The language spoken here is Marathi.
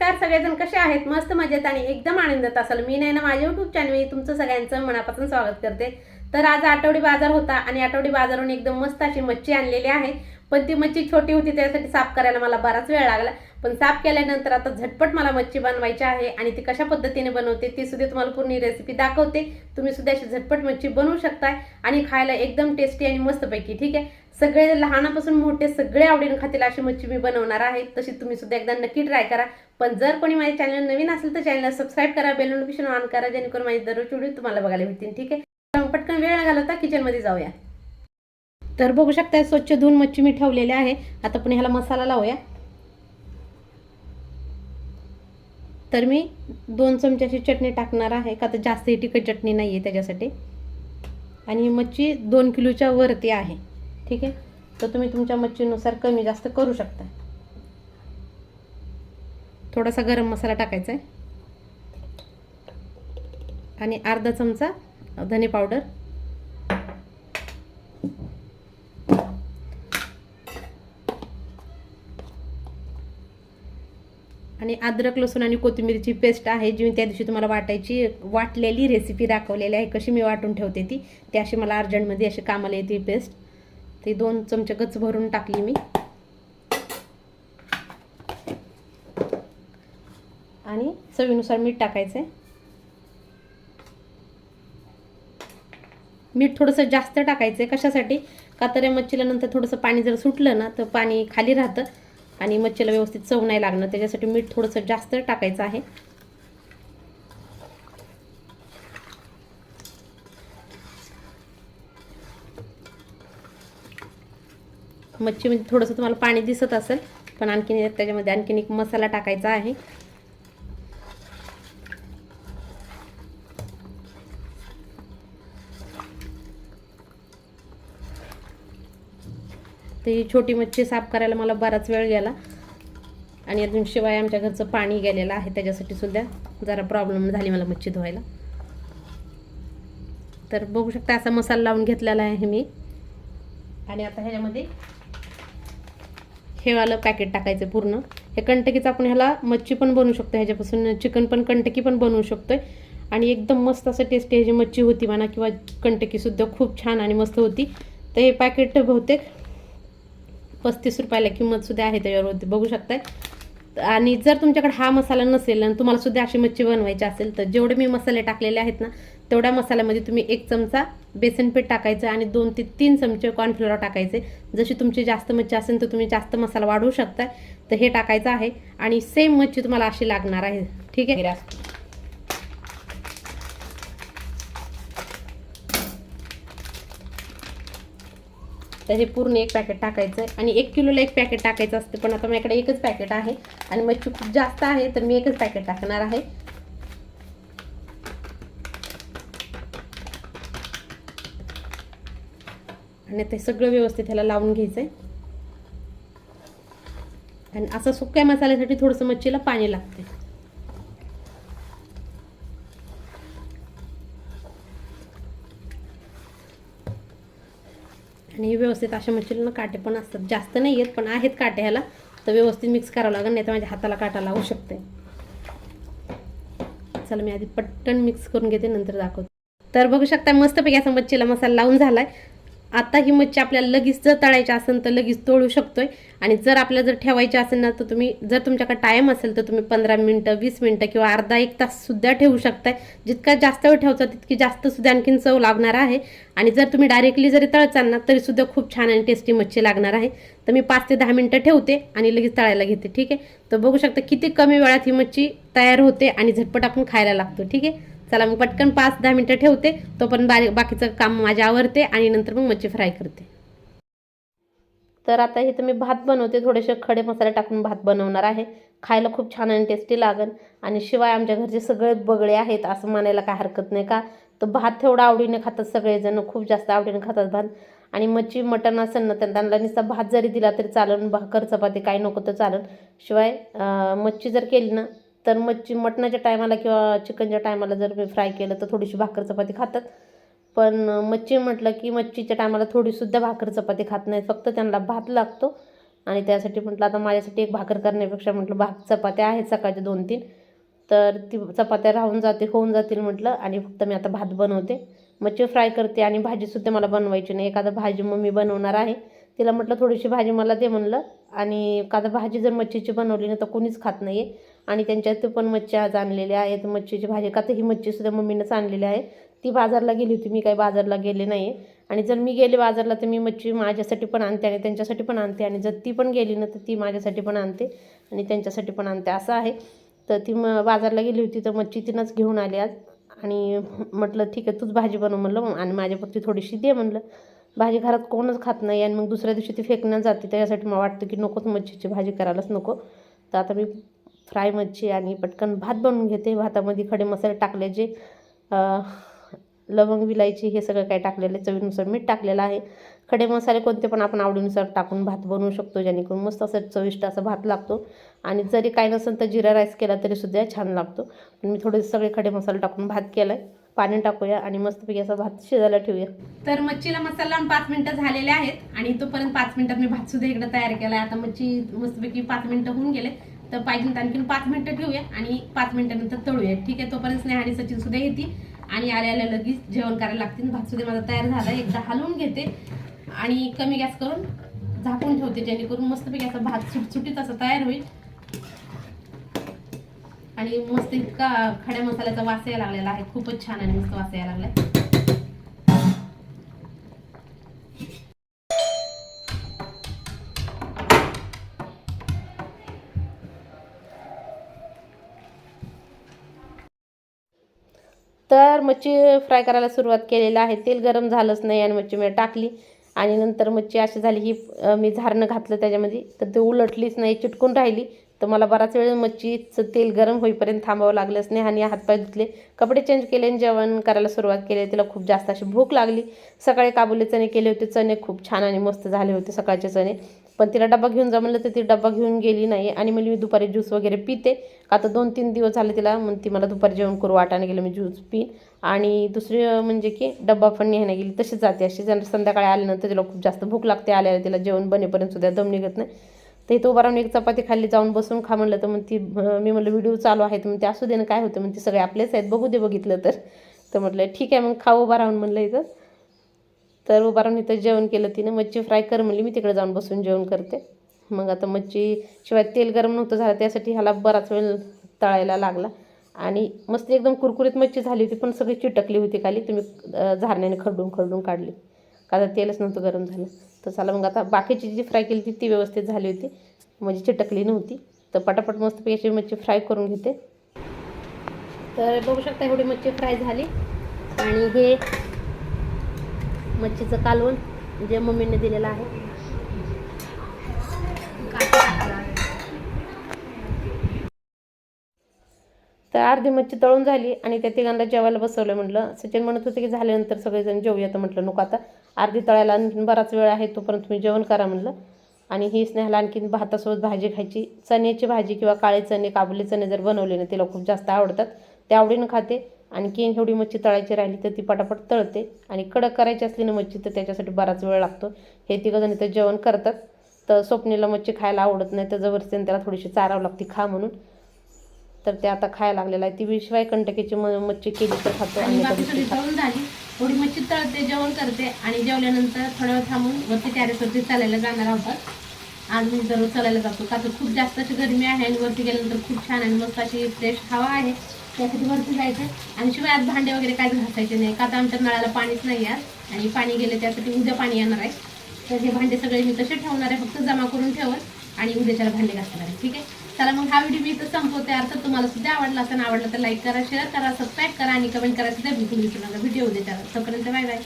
नमस्कार सगळेजण कसे आहेत? मस्त मजेत आणि एकदम आनंदात असाल. मी नाही ना माझ्या युट्यूब चॅनल तुमचं सगळ्यांचं मनापासून स्वागत करते. तर आज आठवडी बाजार होता आणि आठवडी बाजारून एकदम मस्त अशी मच्छी आणलेली आहे. पण ती मच्छी छोटी होती त्यासाठी साफ करायला मला बराच वेळ लागला. पण साफ केल्यानंतर आता झटपट मला मच्छी बनवायची आहे आणि ती कशा पद्धतीने बनवते ती सुद्धा तुम्हाला पूर्ण रेसिपी दाखवते. तुम्ही सुद्धा अशी झटपट मच्छी बनवू शकताय आणि खायला एकदम टेस्टी आणि मस्तपैकी ठीक आहे? सगळे लहानापासून मोठे सगळे आवडीने खातील अशी मच्छी मी बनवणार आहे. तशी तुम्ही सुद्धा एकदा नक्की ट्राय करा. पण जर कोणी माझ्या चॅनल नवीन असेल तर चॅनलला सबस्क्राईब करा बेल नोटिफिकेशन ऑन करा जेणेकरून माझी दररोज व्हिडिओ तुम्हाला बघायला भेटतील ठीक आहे? पटकन वेळ न घालवता किचनमध्ये जाऊया. तर बघू शकता स्वच्छ धुवून मच्छी मी ठेवलेली आहे. आता पण ह्याला मसाला लावूया. तर मी दोन चमच्याची चटणी टाकणार आहे का तर जास्त तिखट चटणी नाही आहे त्याच्यासाठी. आणि ही मच्छी दोन किलोच्या वरती आहे ठीक आहे? तर तुम्ही तुमच्या मच्छीनुसार कमी जास्त करू शकता. थोडासा गरम मसाला टाकायचा आहे. आणि अर्धा चमचा धने पावडर. आणि अद्रक लसूण आणि कोथिंबीरची पेस्ट आहे जी मी त्या दिवशी तुम्हाला वाटायची वाटलेली रेसिपी दाखवलेली आहे कशी मी वाटून ठेवते ती. ती अशी मला अर्जंटमध्ये अशी कामाला येते पेस्ट ती दोन चमचे गच भरून टाकली मी. आणि चवीनुसार मीठ टाकायचं आहे मीठ थोडंसं जास्त टाकायचं आहे कशासाठी? कातऱ्या या मच्छीला नंतर थोडंसं पाणी जर सुटलं ना तर पाणी खाली राहतं. आणि मच्छीला व्यवस्थित चव नाही लागणं त्याच्यासाठी मीठ थोडंसं जास्त टाकायचं आहे. मच्छीमध्ये म्हणजे थोडंसं तुम्हाला पाणी दिसत असेल पण आणखीन त्याच्यामध्ये आणखीन एक मसाला टाकायचा आहे. तर ही छोटी मच्छी साफ करायला मला बराच वेळ गेला. आणि अजून शिवाय आमच्या घरचं पाणी गेलेलं आहे त्याच्यासाठी सुद्धा जरा प्रॉब्लेम झाली मला मच्छी धुवायला. तर बघू शकता असा मसाला लावून घेतलेला आहे मी. आणि आता ह्याच्यामध्ये हे वालं पॅकेट टाकायचं पूर्ण. हे कंटकीचं आपण ह्याला मच्छी पण बनवू शकतो ह्याच्यापासून चिकन पण कंटकी पण बनवू शकतो आणि एकदम मस्त असं टेस्टी ह्याची मच्छी होती म्हणा किंवा कंटकीसुद्धा खूप छान आणि मस्त होती. तर हे पॅकेट बहुतेक पस्तीस रुपयाला किंमतसुद्धा आहे त्याच्यावरती. बघू शकताय. आणि जर तुमच्याकडे हा मसाला नसेल आणि तुम्हाला सुद्धा अशी मच्छी बनवायची असेल तर जेवढे मी मसाले टाकलेले आहेत ना तेवढ्या मसाल्यामध्ये तुम्ही एक चमचा बेसन पीठ टाकायचं आणि दोन ते तीन चमचे कॉर्नफ्लोअर टाकायचे. जशी तुमची जास्त मच्छी असेल तर तुम्ही जास्त मसाला वाढवू शकता तर हे टाकायचं आहे आणि सेम मच्छी तुम्हाला अशी लागणार आहे. ठीक आहे? तर हे पूर्ण एक पॅकेट टाकायचं आहे आणि एक किलोला एक पॅकेट टाकायचं असते पण आता माझ्याकडे एकच पॅकेट आहे. आणि मच्छी खूप जास्त आहे तर मी एकच पॅकेट टाकणार आहे. आणि ते सगळं व्यवस्थित ह्याला लावून घ्यायचं आहे आणि असं सुक्या मसाल्यासाठी थोडंसं मच्छीला पाणी लागते आणि हे व्यवस्थित अशा मच्छीला काटे पण असतात. जास्त नाही आहेत पण आहेत काटे ह्याला. तर व्यवस्थित मिक्स करावं लागेल नाही तर माझ्या हाताला काटा लागू शकते. चला मी आधी पटकन मिक्स करून घेते नंतर दाखवते. तर बघू शकता मस्तपैकी असा मच्छीला मसाला लावून झालाय. आता ही मच्छी आपल्याला लगेच जर तळायची असेल तर लगेच तळू शकतोय. आणि जर आपल्याला जर ठेवायची असेल ना तर तुम्ही जर तुमच्याकडे टाईम असेल तर तुम्ही पंधरा मिनटं वीस मिनटं किंवा अर्धा एक तास सुद्धा ठेवू शकताय. जितका जास्त वेळ ठेवचा तितकी जास्त सुद्धा आणखीन चव लागणार आहे. आणि जर तुम्ही डायरेक्टली जरी तळचाल ना तरी सुद्धा खूप छान आणि टेस्टी मच्छी लागणार आहे. तर मी पाच ते दहा मिनटं ठेवते आणि लगेच तळायला घेते ठीक आहे? तर बघू शकता किती कमी वेळात ही मच्छी तयार होते आणि झटपट आपण खायला लागतो ठीक आहे? चला मग पटकन पाच दहा मिनटं ठेवते तोपर्यंत बारी बाकीचं काम माझ्या आवरते आणि नंतर मग मच्छी फ्राय करते. तर आता इथं मी भात बनवते थोडेसे खडे मसाले टाकून भात बनवणार आहे. खायला खूप छान आणि टेस्टी लागेल आणि शिवाय आमच्या घरचे सगळे बगळे आहेत असं म्हणायला काय हरकत नाही का? तर भात तेवढा आवडीने खातात सगळेजण खूप जास्त आवडीने खातात भात. आणि मच्छी मटण असेल ना तर त्यांना नुसता भात जरी दिला तरी चालेल भाकर चपाती काही नको तर चालेल शिवाय मच्छी जर केली ना तर मच्छी मटणाच्या टायमाला किंवा चिकनच्या टायमाला जर मी फ्राय केलं तर थोडीशी भाकर चपाती खातात. पण मच्छी म्हटलं की मच्छीच्या टायमाला थोडीसुद्धा भाकर चपाती खात नाहीत फक्त त्यांना भात लागतो. आणि त्यासाठी म्हटलं आता माझ्यासाठी एक भाकर करण्यापेक्षा म्हटलं भात चपात्या आहेत सकाळच्या दोन तीन तर ती चपात्या राहून जाते होऊन जातील म्हटलं आणि फक्त मी आता भात बनवते. मच्छी फ्राय करते आणि भाजीसुद्धा मला बनवायची नाही. एखादा भाजी मग मी बनवणार आहे तिला म्हटलं थोडीशी भाजी मला दे म्हणलं. आणि एखादा भाजी जर मच्छीची बनवली ना तर कोणीच खात नाही आहे आणि त्यांच्यात पण मच्छी आज आणलेल्या आहेत. मच्छीची भाजी का तर ही मच्छीसुद्धा मम्मीनंच आणलेली आहे. ती बाजारला गेली होती. मी काही बाजारला गेले नाही. आणि जर मी गेले बाजारला तर मी मच्छी माझ्यासाठी पण आणते आणि त्यांच्यासाठी पण आणते. आणि जर ती पण गेली ना तर ती माझ्यासाठी पण आणते आणि त्यांच्यासाठी पण आणते. असं आहे. तर ती मग बाजारला गेली होती तर मच्छी तिनंच घेऊन आली आज आणि म्हटलं ठीक आहे तूच भाजी बनव म्हणलं. आणि माझ्यापुरती थोडीशी दे म्हणलं. भाजी घरात कोणच खात नाही आणि मग दुसऱ्या दिवशी ती फेकण्यात जाते. त्याच्यासाठी मला वाटतं की नकोच मच्छीची भाजी करायलाच नको. तर आता मी फ्राय मच्छी आणि पटकन भात बनवून घेते. भातामध्ये खडे मसाले टाकले जे लवंग विलायची हे सगळं काय टाकलेलं आहे. चवीनुसार मीठ टाकलेलं आहे. खडे मसाले कोणते पण आपण आवडीनुसार टाकून भात बनवू शकतो जेणेकरून मस्त असं चविष्ट असा भात लागतो. आणि जरी काही नसेल तर जिरा राईस केला तरीसुद्धा छान लागतो. पण मी थोडे सगळे खडे मसाले टाकून भात केला आहे पाणी टाकूया आणि मस्तपैकी असा भात शिजायला ठेवूया. तर मच्छीला मसाला लावून पाच मिनिटं झालेले आहेत आणि तोपर्यंत पाच मिनिटात मी भात सुद्धा इकडे तयार केला आहे आता मच्छी मस्तपैकी पाच मिनिटं होऊन गेले तर पाहिजे तर आणखी पाच मिनिटं ठेवूया आणि पाच मिनिटानंतर तळूया. ठीक आहे? तोपर्यंत स्नेहा आणि सचिन सुद्धा येतील आणि आल्या आल्या लगेच जेवण करायला लागतील. भात सुद्धा माझा तयार झाला. एकदा हलवून घेते आणि कमी गॅस करून झाकून ठेवते जेणेकरून मस्तपैकी असा भात सुटसुटीत असा तयार होईल. आणि मस्त इतका खड्या मसाल्याचा वास यायला लागलेला आहे. खूपच छान आणि मस्त वास यायला लागलाय. तर मच्छी फ्राय करायला सुरुवात केलेलं आहे. तेल गरम झालंच नाही आणि मच्छी मी टाकली. आणि नंतर मच्छी अशी झाली की मी झारणं घातलं त्याच्यामध्ये. तर ते उलटलीच नाही चिटकून राहिली. तर मला बराच वेळ मच्छीचं तेल गरम होईपर्यंत थांबावं लागलंच नाही आणि हातपाय धुतले. कपडे चेंज केले आणि जेवण करायला सुरुवात केली. तिला खूप जास्त अशी भूक लागली. सकाळी काबुले चणे केले होते. चणे खूप छान आणि मस्त झाले होते सकाळचे चणे. पण तिला डबा घेऊन जा म्हणलं तर ती डबा घेऊन गेली नाही. आणि म्हणजे मी दुपारी ज्यूस वगैरे पिते. आता दोन तीन दिवस झाले तिला मग ती मला दुपारी जेवण करू वाटाने गेलं मी ज्यूस पीन आणि दुसरी म्हणजे की डब्बा पण न्यायला गेली तशीच जाते अशी. जर संध्याकाळी आल्यानंतर तिला खूप जास्त भूक लागते आल्याला तिला जेवण बनेपर्यंत सुद्धा दम निघत नाही. तर इथं उभा राहून एक चपाती खाल्ली जाऊन बसून खा म्हणलं तर मग ती मी म्हणलं व्हिडिओ चालू आहे तर मग ते असू दे ना काय होतं? मग ते सगळे आपलेच आहेत बघू दे बघितलं तर. तर म्हटलं ठीक आहे मग खाऊ उभा राहून म्हणलं इथं. तर उभा राहून इथं जेवण केलं तिने. मच्छी फ्राय कर म्हणली मी तिकडे जाऊन बसून जेवण करते. मग आता मच्छी शिवाय तेल गरम नव्हतं झालं त्यासाठी ह्याला बराच वेळ तळायला लागला. आणि मस्त एकदम कुरकुरीत मच्छी झाली होती पण सगळी चिटकली होती खाली. तुम्ही झारण्याने खडून खडून काढली. का आता तेलच नव्हतं गरम झालं. तर चला मग आता बाकीची जी फ्राय केली ती ती व्यवस्थित झाली होती. म्हणजे चिटकली नव्हती. तर पटापट मस्त अशी मच्छी फ्राय करून घेते. तर बघू शकता एवढी मच्छी फ्राय झाली. आणि हे मच्छीचं कालवण जे मम्मीने दिलेलं आहे. तर अर्धी मच्छी तळून झाली आणि त्या तिघांना जेवायला बसवलं म्हटलं. सचिन म्हणत होते की झाल्यानंतर सगळेजण जेवूया तर म्हटलं. नको आता. अर्धी तळायला आणखीन बराच वेळ आहे तोपर्यंत तुम्ही जेवण करा म्हटलं. आणि ही स्नेहाला आणखीन भातासोबत भाजी खायची. चण्याची भाजी किंवा काळे चणे काबुले चणे जर बनवले ना तिला खूप जास्त आवडतात. ते आवडीनं खाते. आणखी एवढी मच्छी तळायची राहिली तर ती पटापट तळते. आणि कडक करायची असली ना मच्छी तर त्याच्यासाठी बराच वेळ लागतो. हे तिघंजण इथं जेवण करतात. तर स्वप्नीला मच्छी खायला आवडत नाही तर जबरदस्तीने त्याला थोडीशी चारावं लागते खा म्हणून. तर ते आता खायला लागलेलं आहे. ती शिवाय कंटकीची मच्छी केली तर खातो. आणि बाकी सगळी तळून झाली. थोडी मच्छी तळते जेवण करते. आणि जेवल्यानंतर थोडा वेळ थांबून वरती टॅरेसवरती चालायला जाणार आहोत. आज मी दररोज चालायला जातो. का तर खूप जास्त अशी गरमी आहे आणि वरती गेल्यानंतर खूप छान आणि मस्त अशी फ्रेश हवा आहे. त्यासाठी वरती जायचं. आणि शिवाय आज भांडे वगैरे काहीच घासायचे नाही. का तर आमच्या नळाला पाणीच नाही आज. आणि पाणी गेले त्यासाठी उद्या पाणी येणार आहे. तर हे भांडे सगळे मी तसे ठेवणार आहे. फक्त जमा करून ठेवत आणि उद्याच्याला भांडे घासणार आहे ठीक आहे? चला मग हा व्हिडिओ मी इथं संपवते. अर्थात तुम्हाला सुद्धा आवडला असेल आवडला तर लाईक करा शेअर करा सबस्क्राईब करा आणि कमेंट करा. सुद्धा बिलकुल विसरू नका व्हिडिओ उद्याच्या तोपर्यंत बाय बाय